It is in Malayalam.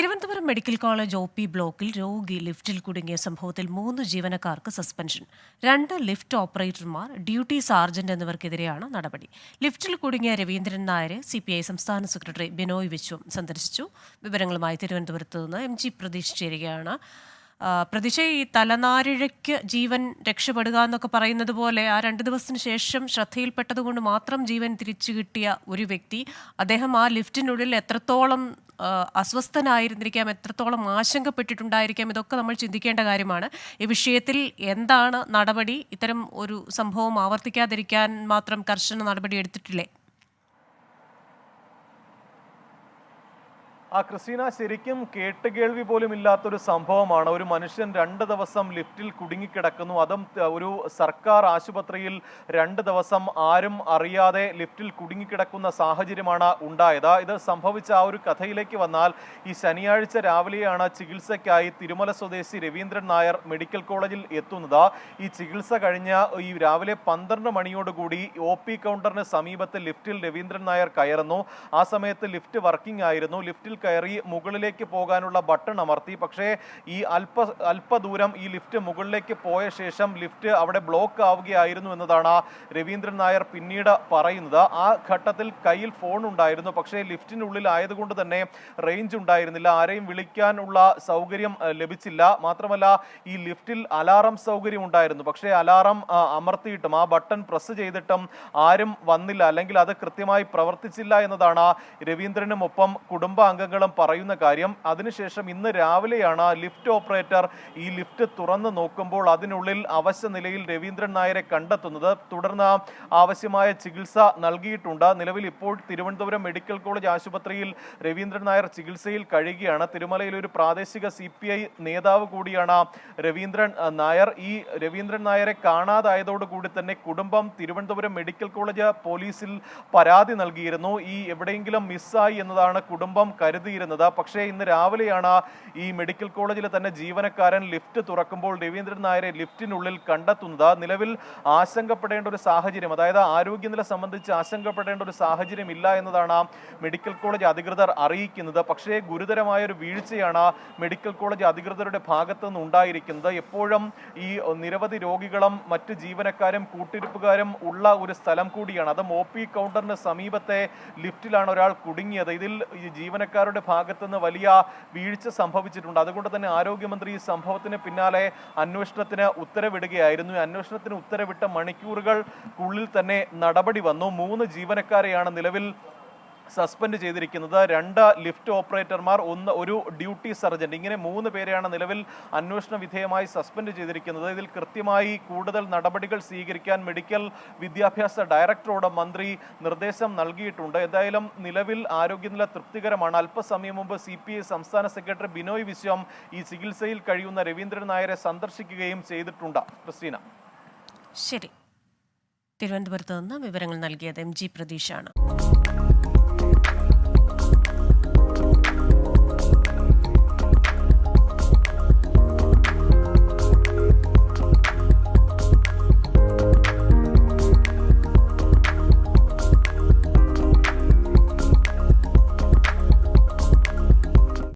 Thiruvananthapuram medical college O P ബ്ലോക്കിൽ രോഗി ലിഫ്റ്റിൽ കുടുങ്ങിയ സംഭവത്തിൽ മൂന്ന് ജീവനക്കാർക്ക് സസ്പെൻഷൻ. രണ്ട് ലിഫ്റ്റ് ഓപ്പറേറ്റർമാർ ഡ്യൂട്ടി സാർജന്റ് എന്നിവർക്കെതിരെയാണ് നടപടി. ലിഫ്റ്റിൽ കുടുങ്ങിയ രവീന്ദ്രൻ നായരെ സി പി ഐ സംസ്ഥാന സെക്രട്ടറി ബിനോയ് വിശ്വം സന്ദർശിച്ചു. വിവരങ്ങളുമായി തിരുവനന്തപുരത്ത് നിന്ന് എം ജി ചേരുകയാണ്. ആ, പ്രതീക്ഷ ഈ തലനാരിഴയ്ക്ക് ജീവൻ രക്ഷപ്പെടുക എന്നൊക്കെ പറയുന്നത് പോലെ ആ രണ്ട് ദിവസത്തിന് ശേഷം ശ്രദ്ധയിൽപ്പെട്ടതുകൊണ്ട് മാത്രം ജീവൻ തിരിച്ചു കിട്ടിയ ഒരു വ്യക്തി അദ്ദേഹം ആ ലിഫ്റ്റിനുള്ളിൽ എത്രത്തോളം അസ്വസ്ഥനായിരുന്നിരിക്കാം എത്രത്തോളം ആശങ്കപ്പെട്ടിട്ടുണ്ടായിരിക്കാം ഇതൊക്കെ നമ്മൾ ചിന്തിക്കേണ്ട കാര്യമാണ്. ഈ വിഷയത്തിൽ എന്താണ് നടപടി? ഇത്തരം ഒരു സംഭവം ആവർത്തിക്കാതിരിക്കാൻ മാത്രം കർശന നടപടി എടുത്തിട്ടില്ലേ? ആ ക്രിസ്റ്റീന ശരിക്കും കേട്ടുകേൾവി പോലും ഇല്ലാത്തൊരു സംഭവമാണ്. ഒരു മനുഷ്യൻ രണ്ട് ദിവസം ലിഫ്റ്റിൽ കുടുങ്ങിക്കിടക്കുന്നു. അതും ഒരു സർക്കാർ ആശുപത്രിയിൽ രണ്ട് ദിവസം ആരും അറിയാതെ ലിഫ്റ്റിൽ കുടുങ്ങിക്കിടക്കുന്ന സാഹചര്യമാണ് ഉണ്ടായത്. ഇത് സംഭവിച്ച ആ ഒരു കഥയിലേക്ക് വന്നാൽ ഈ ശനിയാഴ്ച രാവിലെയാണ് ചികിത്സയ്ക്കായി തിരുമല സ്വദേശി രവീന്ദ്രൻ നായർ മെഡിക്കൽ കോളേജിൽ എത്തുന്നത്. ഈ ചികിത്സ കഴിഞ്ഞ ഈ രാവിലെ പന്ത്രണ്ട് മണിയോടുകൂടി ഒ പി കൗണ്ടറിന് സമീപത്ത് ലിഫ്റ്റിൽ രവീന്ദ്രൻ നായർ കയറുന്നു. ആ സമയത്ത് ലിഫ്റ്റ് വർക്കിംഗ് ആയിരുന്നു. ലിഫ്റ്റിൽ കയറി മുകളിലേക്ക് പോകാനുള്ള ബട്ടൺ അമർത്തി. പക്ഷേ ഈ അല്പ അല്പദൂരം ഈ ലിഫ്റ്റ് മുകളിലേക്ക് പോയ ശേഷം ലിഫ്റ്റ് അവിടെ ബ്ലോക്ക് ആവുകയായിരുന്നു എന്നതാണ് രവീന്ദ്രൻ നായർ പിന്നീട് പറയുന്നത്. ആ ഘട്ടത്തിൽ കയ്യിൽ ഫോൺ ഉണ്ടായിരുന്നു. പക്ഷേ ലിഫ്റ്റിനുള്ളിൽ ആയതുകൊണ്ട് തന്നെ റേഞ്ച് ഉണ്ടായിരുന്നില്ല. ആരെയും വിളിക്കാനുള്ള സൗകര്യം ലഭിച്ചില്ല. മാത്രമല്ല ഈ ലിഫ്റ്റിൽ അലാറം സൗകര്യം ഉണ്ടായിരുന്നു. പക്ഷേ അലാറം അമർത്തിയിട്ടും ആ ബട്ടൺ പ്രസ് ചെയ്തിട്ടും ആരും വന്നില്ല. അല്ലെങ്കിൽ അത് കൃത്യമായി പ്രവർത്തിച്ചില്ല എന്നതാണ് രവീന്ദ്രനും ഒപ്പം കുടുംബാംഗങ്ങളും പറയുന്ന കാര്യം. അതിനുശേഷം ഇന്ന് രാവിലെയാണ് ലിഫ്റ്റ് ഓപ്പറേറ്റർ ഈ ലിഫ്റ്റ് തുറന്ന് നോക്കുമ്പോൾ അതിനുള്ളിൽ അവശ്യ നിലയിൽ രവീന്ദ്രൻ നായരെ കണ്ടെത്തുന്നത്. തുടർന്ന് ആവശ്യമായ ചികിത്സ നൽകിയിട്ടുണ്ട്. നിലവിൽ ഇപ്പോൾ തിരുവനന്തപുരം മെഡിക്കൽ കോളേജ് ആശുപത്രിയിൽ രവീന്ദ്രൻ നായർ ചികിത്സയിൽ കഴിയുകയാണ്. തിരുമലയിൽ ഒരു പ്രാദേശിക സി നേതാവ് കൂടിയാണ് രവീന്ദ്രൻ നായർ. ഈ രവീന്ദ്രൻ നായരെ കാണാതായതോടുകൂടി തന്നെ കുടുംബം തിരുവനന്തപുരം മെഡിക്കൽ കോളേജ് പോലീസിൽ പരാതി നൽകിയിരുന്നു. ഈ എവിടെയെങ്കിലും മിസ്സായി എന്നതാണ് കുടുംബം കരുതിയിരുന്നത്. പക്ഷേ ഇന്ന് രാവിലെയാണ് ഈ മെഡിക്കൽ കോളേജിലെ തന്നെ ജീവനക്കാരൻ ലിഫ്റ്റ് തുറക്കുമ്പോൾ രവീന്ദ്രൻ നായരെ ലിഫ്റ്റിനുള്ളിൽ കണ്ടെത്തുന്നത്. നിലവിൽ ആശങ്കപ്പെടേണ്ട ഒരു സാഹചര്യം അതായത് ആരോഗ്യനില സംബന്ധിച്ച് ആശങ്കപ്പെടേണ്ട ഒരു സാഹചര്യം ഇല്ല എന്നതാണ് മെഡിക്കൽ കോളേജ് അധികൃതർ അറിയിക്കുന്നത്. പക്ഷേ ഗുരുതരമായ ഒരു വീഴ്ചയാണ് മെഡിക്കൽ കോളേജ് അധികൃതരുടെ ഭാഗത്തു നിന്ന് ഉണ്ടായിരിക്കുന്നത്. എപ്പോഴും ഈ നിരവധി രോഗികളും മറ്റ് ജീവനക്കാരും കൂട്ടിരിപ്പുകാരും ഉള്ള ഒരു സ്ഥലം കൂടിയാണ്. അതും ഒ പി കൗണ്ടറിന് സമീപത്തെ ലിഫ്റ്റിലാണ് ഒരാൾ കുടുങ്ങിയത്. ഇതിൽ ഈ ജീവനക്കാരുടെ ഭാഗത്തു നിന്ന് വലിയ വീഴ്ച സംഭവിച്ചിട്ടുണ്ട്. അതുകൊണ്ട് തന്നെ ആരോഗ്യമന്ത്രി ഈ സംഭവത്തിന് പിന്നാലെ അന്വേഷണത്തിന് ഉത്തരവിടുകയായിരുന്നു. അന്വേഷണത്തിന് ഉത്തരവിട്ട മണിക്കൂറുകൾക്കുള്ളിൽ തന്നെ നടപടി വന്നു. മൂന്ന് ജീവനക്കാരെയാണ് നിലവിൽ സസ്പെൻഡ് ചെയ്തിരിക്കുന്നത്. രണ്ട് ലിഫ്റ്റ് ഓപ്പറേറ്റർമാർ ഒന്ന് ഒരു ഡ്യൂട്ടി സർജന്റ്. ഇങ്ങനെ മൂന്ന് പേരെയാണ് നിലവിൽ അന്വേഷണ വിധേയമായി സസ്പെൻഡ് ചെയ്തിരിക്കുന്നത്. ഇതിൽ കൃത്യമായി കൂടുതൽ നടപടികൾ സ്വീകരിക്കാൻ മെഡിക്കൽ വിദ്യാഭ്യാസ ഡയറക്ടറോട് മന്ത്രി നിർദ്ദേശം നൽകിയിട്ടുണ്ട്. എന്തായാലും നിലവിൽ ആരോഗ്യനില തൃപ്തികരമാണ്. അല്പസമയം മുമ്പ് സി പി ഐ സംസ്ഥാന സെക്രട്ടറി ബിനോയ് വിശ്വം ഈ ചികിത്സയിൽ കഴിയുന്ന രവീന്ദ്രൻ നായരെ സന്ദർശിക്കുകയും ചെയ്തിട്ടുണ്ട്. ക്രിസ്റ്റീന. ശരി. തിരുവനന്തപുരത്ത് നിന്ന് വിവരങ്ങൾ നൽകിയത് എം ജി പ്രതീഷാണ്.